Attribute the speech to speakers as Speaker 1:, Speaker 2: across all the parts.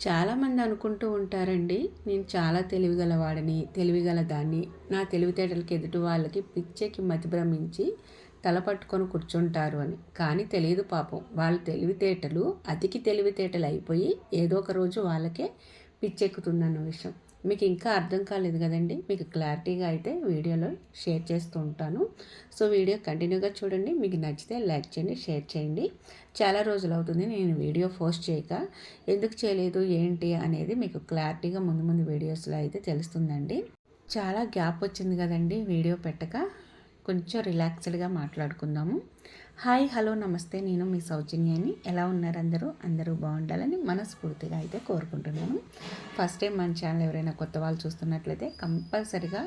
Speaker 1: చాలామంది అనుకుంటూ ఉంటారండి నేను చాలా తెలివిగలవాడిని తెలివిగల దాన్ని నా తెలివితేటలకి ఎదుటి వాళ్ళకి పిచ్చెకి మతిభ్రమించి తల పట్టుకొని కూర్చుంటారు అని. కానీ తెలియదు పాపం వాళ్ళ తెలివితేటలు అతికి తెలివితేటలు అయిపోయి ఏదో ఒక రోజు వాళ్ళకే పిచ్చెక్కుతుందన్న విషయం. మీకు ఇంకా అర్థం కాలేదు కదండి. మీకు క్లారిటీగా అయితే వీడియోలో షేర్ చేస్తూ ఉంటాను. సో వీడియో కంటిన్యూగా చూడండి. మీకు నచ్చితే లైక్ చేయండి షేర్ చేయండి. చాలా రోజులు అవుతుంది నేను వీడియో పోస్ట్ చేయక. ఎందుకు చేయలేదు ఏంటి అనేది మీకు క్లారిటీగా ముందు ముందు వీడియోస్లో అయితే తెలుస్తుందండి. చాలా గ్యాప్ వచ్చింది కదండి వీడియో పెట్టక. కొంచెం రిలాక్స్డ్గా మాట్లాడుకుందాము. హాయ్ హలో నమస్తే. నేను మీ సౌజన్యాన్ని ఎలా ఉన్నారు అందరూ? అందరూ బాగుండాలని మనస్ఫూర్తిగా అయితే కోరుకుంటున్నాను. ఫస్ట్ టైం మన ఛానల్ ఎవరైనా కొత్త వాళ్ళు చూస్తున్నట్లయితే కంపల్సరిగా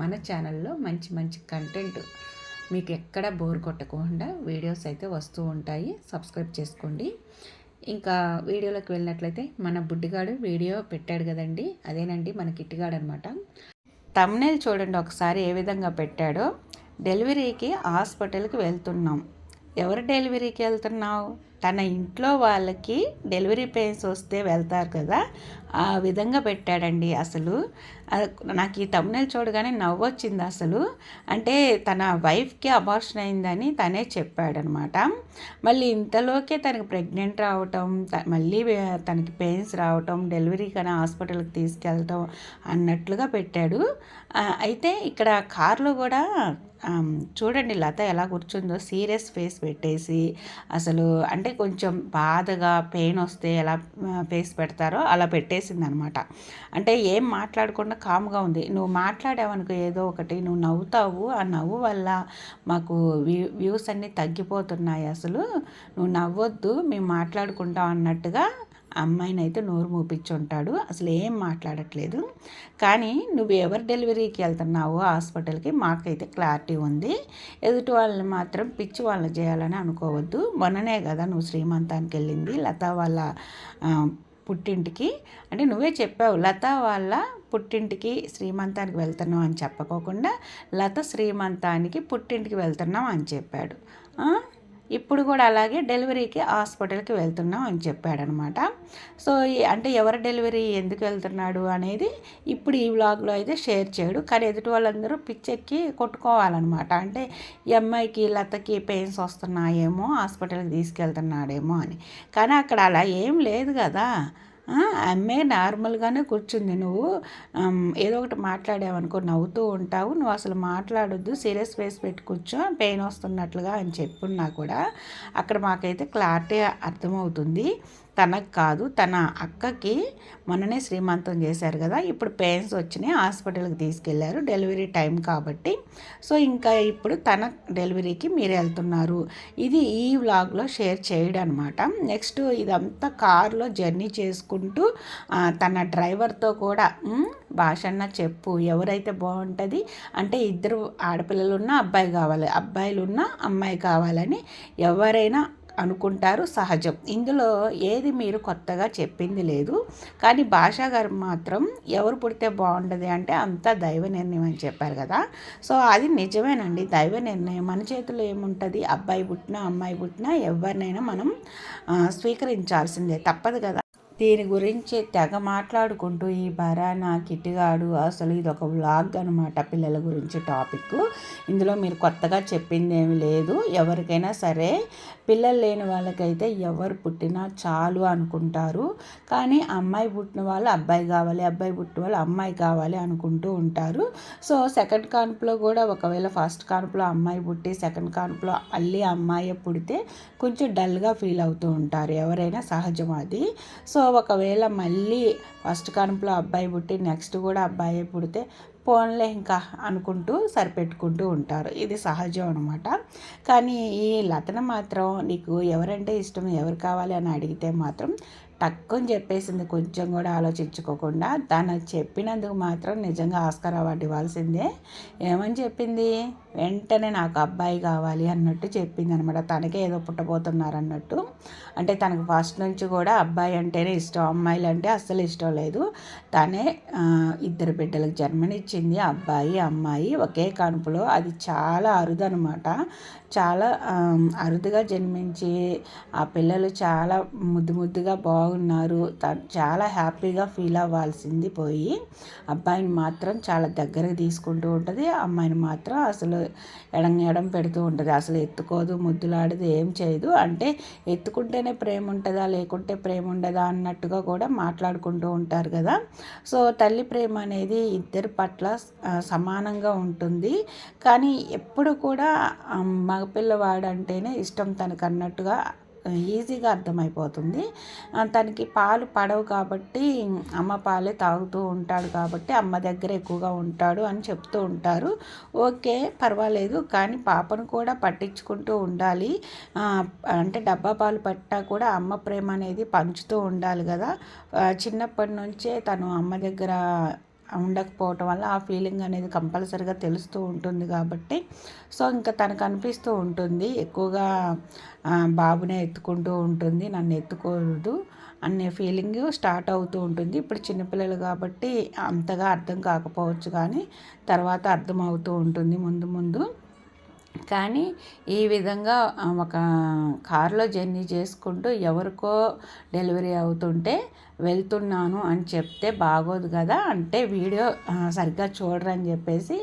Speaker 1: మన ఛానల్లో మంచి మంచి కంటెంట్ మీకు ఎక్కడ బోర్ కొట్టకుండా వీడియోస్ అయితే వస్తూ ఉంటాయి. సబ్స్క్రైబ్ చేసుకోండి. ఇంకా వీడియోలోకి వెళ్ళినట్లయితే మన బుడ్డిగాడు వీడియో పెట్టాడు కదండి. అదేనండి మన కిట్టిగాడు అనమాట తమ్నేల్ చూడండి ఒకసారి ఏ విధంగా పెట్టాడో. డెలివరీకి హాస్పిటల్కి వెళ్తున్నాం. ఎవరు డెలివరీకి వెళ్తున్నావు? తన ఇంట్లో వాళ్ళకి డెలివరీ పెయిన్స్ వస్తే వెళ్తారు కదా ఆ విధంగా పెట్టాడండి అసలు. నాకు ఈ తమ్మునేలు చూడగానే నవ్వొచ్చింది అసలు. అంటే తన వైఫ్కి అబార్షన్ అయిందని తనే చెప్పాడనమాట. మళ్ళీ ఇంతలోకే తనకి ప్రెగ్నెంట్ రావటం మళ్ళీ తనకి పెయిన్స్ రావటం డెలివరీ కానీ హాస్పిటల్కి తీసుకెళ్ళటం అన్నట్లుగా పెట్టాడు. అయితే ఇక్కడ కార్లో కూడా చూడండి లత ఎలా కూర్చుందో సీరియస్ ఫేస్ పెట్టేసి అసలు అంటే కొంచెం బాధగా పెయిన్ వస్తే ఎలా ఫేస్ పెడతారో అలా పెట్టే అనమాట అంటే ఏం మాట్లాడకుండా కామ్గా ఉంది. నువ్వు మాట్లాడావనుకో ఏదో ఒకటి నువ్వు నవ్వుతావు. ఆ నవ్వు వల్ల మాకు వ్యూస్ అన్నీ తగ్గిపోతున్నాయి అసలు. నువ్వు నవ్వొద్దు మేము మాట్లాడుకుంటాం అన్నట్టుగా అమ్మాయిని అయితే నోరు మూపించుంటాడు. అసలు ఏం మాట్లాడట్లేదు. కానీ నువ్వు ఎవరి డెలివరీకి వెళ్తున్నావో హాస్పిటల్కి మాకైతే క్లారిటీ ఉంది. ఎదుటి వాళ్ళని మాత్రం పిచ్చి వాళ్ళని చేయాలని అనుకోవద్దు. మొన్ననే కదా నువ్వు శ్రీమంతానికి వెళ్ళింది. లత వాళ్ళ పుట్టింటికి. అంటే నువ్వే చెప్పావు లత వాళ్ళ పుట్టింటికి శ్రీమంతానికి వెళ్తున్నావు అని చెప్పకోకుండా లత శ్రీమంతానికి పుట్టింటికి వెళ్తున్నాం అని చెప్పాడు. ఇప్పుడు కూడా అలాగే డెలివరీకి హాస్పిటల్కి వెళ్తున్నాం అని చెప్పాడనమాట. సో అంటే ఎవరి డెలివరీ ఎందుకు వెళ్తున్నాడు అనేది ఇప్పుడు ఈ వ్లాగ్లో అయితే షేర్ చేయడు. కానీ ఎదుటి వాళ్ళందరూ పిచ్చెక్కి కొట్టుకోవాలన్నమాట. అంటే ఈ అమ్మాయికి లతకి పెయిన్స్ వస్తున్నాయేమో హాస్పిటల్కి తీసుకెళ్తున్నాడేమో అని. కానీ అక్కడ అలా ఏం లేదు కదా. అమ్మే నార్మల్గానే కూర్చుంది. నువ్వు ఏదో ఒకటి మాట్లాడావనుకో నవ్వుతూ ఉంటావు. నువ్వు అసలు మాట్లాడొద్దు సీరియస్ ఫేస్ పెట్టి కూర్చో పెయిన్ వస్తున్నట్లుగా అని చెప్పున్నా కూడా అక్కడ మాకైతే క్లారిటీ అర్థమవుతుంది. తనకు కాదు తన అక్కకి మొన్ననే శ్రీమంతం చేశారు కదా ఇప్పుడు పెయిన్స్ వచ్చినాయి హాస్పిటల్కి తీసుకెళ్ళారు డెలివరీ టైం కాబట్టి. సో ఇంకా ఇప్పుడు తన డెలివరీకి మీరు వెళ్తున్నారు. ఇది ఈ వ్లాగ్లో షేర్ చేయడం అనమాట నెక్స్ట్ ఇదంతా కారులో జర్నీ చేసుకుంటూ తన డ్రైవర్తో కూడా భాషన్న చెప్పు ఎవరైతే బాగుంటుంది అంటే ఇద్దరు ఆడపిల్లలు ఉన్న అబ్బాయి కావాలి అబ్బాయిలు ఉన్న అమ్మాయి కావాలని ఎవరైనా అనుకుంటారు సహజం. ఇందులో ఏది మీరు కొత్తగా చెప్పింది లేదు. కానీ భాషా గారు మాత్రం ఎవరు పుడితే బాగుండదు అంటే అంతా దైవ నిర్ణయం అని చెప్పారు కదా. సో అది నిజమేనండి. దైవ నిర్ణయం. మన చేతిలో ఏముంటుంది? అబ్బాయి పుట్టినా అమ్మాయి పుట్టినా ఎవరినైనా మనం స్వీకరించాల్సిందే. తప్పదు కదా. దీని గురించి తెగ మాట్లాడుకుంటూ ఈ బరానా కిటిగాడు అసలు ఇది ఒక వ్లాగ్ అనమాట పిల్లల గురించి టాపిక్. ఇందులో మీరు కొత్తగా చెప్పింది ఏమి లేదు. ఎవరికైనా సరే పిల్లలు లేని వాళ్ళకైతే ఎవరు పుట్టినా చాలు అనుకుంటారు. కానీ అమ్మాయి పుట్టిన వాళ్ళు అబ్బాయి కావాలి అబ్బాయి పుట్టిన వాళ్ళు అమ్మాయి కావాలి అనుకుంటూ ఉంటారు. సో సెకండ్ కాన్పులో కూడా ఒకవేళ ఫస్ట్ కాన్పులో అమ్మాయి పుట్టి సెకండ్ కాన్పులో అల్లి అమ్మాయి పుడితే కొంచెం డల్గా ఫీల్ అవుతూ ఉంటారు. ఎవరైనా సహజం అది. సో ఒకవేళ మళ్ళీ ఫస్ట్ కనుపులో అబ్బాయి పుట్టి నెక్స్ట్ కూడా అబ్బాయి పుడితే పోన్లే ఇంకా అనుకుంటూ సరిపెట్టుకుంటూ ఉంటారు. ఇది సహజం అనమాట కానీ ఈ లతన మాత్రం నీకు ఎవరంటే ఇష్టం ఎవరు కావాలి అని అడిగితే మాత్రం టక్కుని చెప్పేసింది. కొంచెం కూడా ఆలోచించుకోకుండా తను చెప్పినందుకు మాత్రం నిజంగా ఆస్కార్ అవార్డు ఇవ్వాల్సిందే. ఏమని చెప్పింది?
Speaker 2: వెంటనే నాకు అబ్బాయి కావాలి అన్నట్టు చెప్పింది అనమాట తనకే ఏదో పుట్టబోతున్నారు అన్నట్టు అంటే తనకు ఫస్ట్ నుంచి కూడా అబ్బాయి అంటేనే ఇష్టం అమ్మాయిలు అంటే అస్సలు ఇష్టం లేదు. తనే ఇద్దరు బిడ్డలకు జన్మనిచ్చింది. అబ్బాయి అమ్మాయి ఒకే కనుపులో అది చాలా అరుదు అనమాట చాలా అరుదుగా జన్మించి ఆ పిల్లలు చాలా ముద్దు ముద్దుగా బాగున్నారు. చాలా హ్యాపీగా ఫీల్ అవ్వాల్సింది పోయి అబ్బాయిని మాత్రం చాలా దగ్గరకు తీసుకుంటూ ఉంటుంది. అమ్మాయిని మాత్రం అసలు ఎడం పెడుతూ ఉంటుంది. అసలు ఎత్తుకోదు ముద్దులాడదు ఏం చేయదు. అంటే ఎత్తుకుంటేనే ప్రేమ ఉంటుందా లేకుంటే ప్రేమ ఉండదా అన్నట్టుగా కూడా మాట్లాడుకుంటూ ఉంటారు కదా. సో తల్లి ప్రేమ అనేది ఇద్దరి పట్ల సమానంగా ఉంటుంది. కానీ ఎప్పుడు కూడా మగపిల్లవాడంటేనే ఇష్టం తనకు అన్నట్టుగా ఈజీగా అర్థమైపోతుంది. తనకి పాలు పడవు కాబట్టి అమ్మ పాలే తాగుతూ ఉంటాడు కాబట్టి అమ్మ దగ్గర ఎక్కువగా ఉంటాడు అని చెప్తూ ఉంటారు. ఓకే పర్వాలేదు కానీ పాపను కూడా పట్టించుకుంటూ ఉండాలి. అంటే డబ్బా పాలు పట్టా కూడా అమ్మ ప్రేమ అనేది పంచుతూ ఉండాలి కదా. చిన్నప్పటి నుంచే తను అమ్మ దగ్గర ఉండకపోవటం వల్ల ఆ ఫీలింగ్ అనేది కంపల్సరిగా తెలుస్తూ ఉంటుంది కాబట్టి సో ఇంకా తనకు అనిపిస్తూ ఉంటుంది ఎక్కువగా బాబునే ఎత్తుకుంటూ ఉంటుంది నన్ను ఎత్తుకోదు అనే ఫీలింగ్ స్టార్ట్ అవుతూ ఉంటుంది. ఇప్పుడు చిన్నపిల్లలు కాబట్టి అంతగా అర్థం కాకపోవచ్చు కానీ తర్వాత అర్థం అవుతూ ఉంటుంది ముందు ముందు. కానీ ఈ విధంగా ఒక కారులో జర్నీ చేసుకుంటూ ఎవరికో డెలివరీ అవుతుంటే వెళ్తున్నాను అని చెప్తే బాగోదు కదా అంటే వీడియో సరిగ్గా చూడరని చెప్పేసి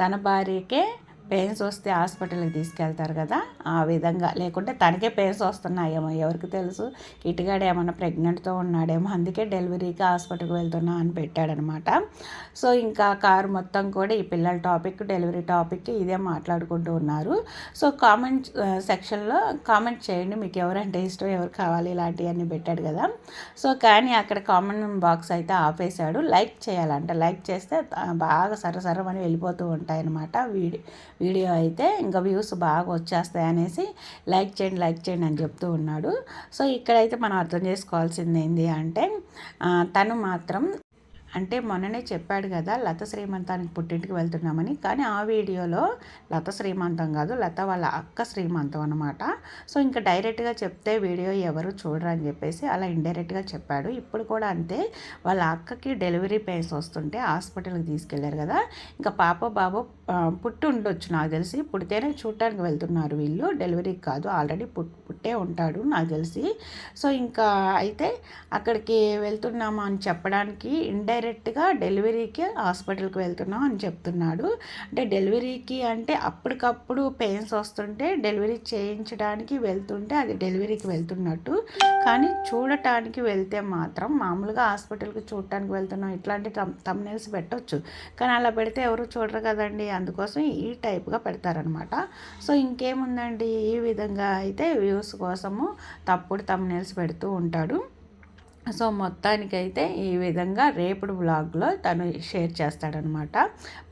Speaker 2: తన భార్యకే పెయిన్స్ వస్తే హాస్పిటల్కి తీసుకెళ్తారు కదా ఆ విధంగా. లేకుంటే తనకే పెయిన్స్ వస్తున్నాయేమో ఎవరికి తెలుసు? కిటిగాడు ఏమన్నా ప్రెగ్నెంట్తో ఉన్నాడేమో అందుకే డెలివరీకి హాస్పిటల్కి వెళ్తున్నా అని పెట్టాడనమాట. సో ఇంకా కారు మొత్తం కూడా ఈ పిల్లల టాపిక్ డెలివరీ టాపిక్ ఇదే మాట్లాడుకుంటూ ఉన్నారు. సో కామెంట్ సెక్షన్లో కామెంట్ చేయండి మీకు ఎవరంటే ఇష్టం ఎవరు కావాలి ఇలాంటివన్నీ పెట్టాడు కదా. సో కానీ అక్కడ కామెంట్ బాక్స్ అయితే ఆపేశాడు. లైక్ చేయాలంట. లైక్ చేస్తే బాగా సరసరమని వెళ్ళిపోతూ ఉంటాయన్నమాట వీడియో వీడియో అయితే ఇంకా వ్యూస్ బాగా వచ్చేస్తాయి అనేసి లైక్ చేయండి లైక్ చేయండి అని చెప్తూ ఉన్నాడు. సో ఇక్కడైతే మనం అర్థం చేసుకోవాల్సింది ఏంటి అంటే తను మాత్రం అంటే మొన్ననే చెప్పాడు కదా లత శ్రీమంతానికి పుట్టింటికి వెళ్తున్నామని. కానీ ఆ వీడియోలో లత శ్రీమంతం కాదు లత వాళ్ళ అక్క శ్రీమంతం అనమాట సో ఇంకా డైరెక్ట్గా చెప్తే వీడియో ఎవరు చూడరు అని చెప్పేసి అలా ఇండైరెక్ట్గా చెప్పాడు. ఇప్పుడు కూడా అంతే వాళ్ళ అక్కకి డెలివరీ పెయిన్స్ వస్తుంటే హాస్పిటల్కి తీసుకెళ్ళారు కదా. ఇంకా పాప బాబు పుట్టి ఉండొచ్చు నాకు తెలిసి. పుడితేనే చూడటానికి వెళ్తున్నారు వీళ్ళు. డెలివరీకి కాదు ఆల్రెడీ పుట్ పుట్టే ఉంటాడు నాకు తెలిసి. సో ఇంకా అయితే అక్కడికి వెళ్తున్నామా అని చెప్పడానికి ఇండైరెక్ట్ డైరెక్ట్గా డెలివరీకి హాస్పిటల్కి వెళ్తున్నాం అని చెప్తున్నాడు. అంటే డెలివరీకి అంటే అప్పటికప్పుడు పెయిన్స్ వస్తుంటే డెలివరీ చేయించడానికి వెళ్తుంటే అది డెలివరీకి వెళ్తున్నట్టు. కానీ చూడటానికి వెళ్తే మాత్రం మామూలుగా హాస్పిటల్కి చూడటానికి వెళ్తున్నాం ఇట్లాంటి తమ్ నెల్స్ పెట్టవచ్చు కానీ అలా పెడితే ఎవరు చూడరు కదండి. అందుకోసం ఈ టైప్గా పెడతారనమాట సో ఇంకేముందండి? ఈ విధంగా అయితే వ్యూస్ కోసము తప్పుడు తమ్నేల్స్ పెడుతూ ఉంటాడు. సో మొత్తానికైతే ఈ విధంగా రేపుడు బ్లాగ్లో తను షేర్ చేస్తాడనమాట.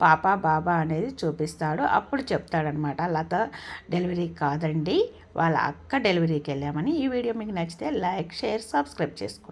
Speaker 2: పాప బాబా అనేది చూపిస్తాడు. అప్పుడు చెప్తాడనమాట లత డెలివరీ కాదండి. వాళ్ళ అక్క డెలివరీకి వెళ్ళామని ఈ వీడియో మీకు నచ్చితే లైక్ షేర్ సబ్స్క్రైబ్ చేసుకోండి.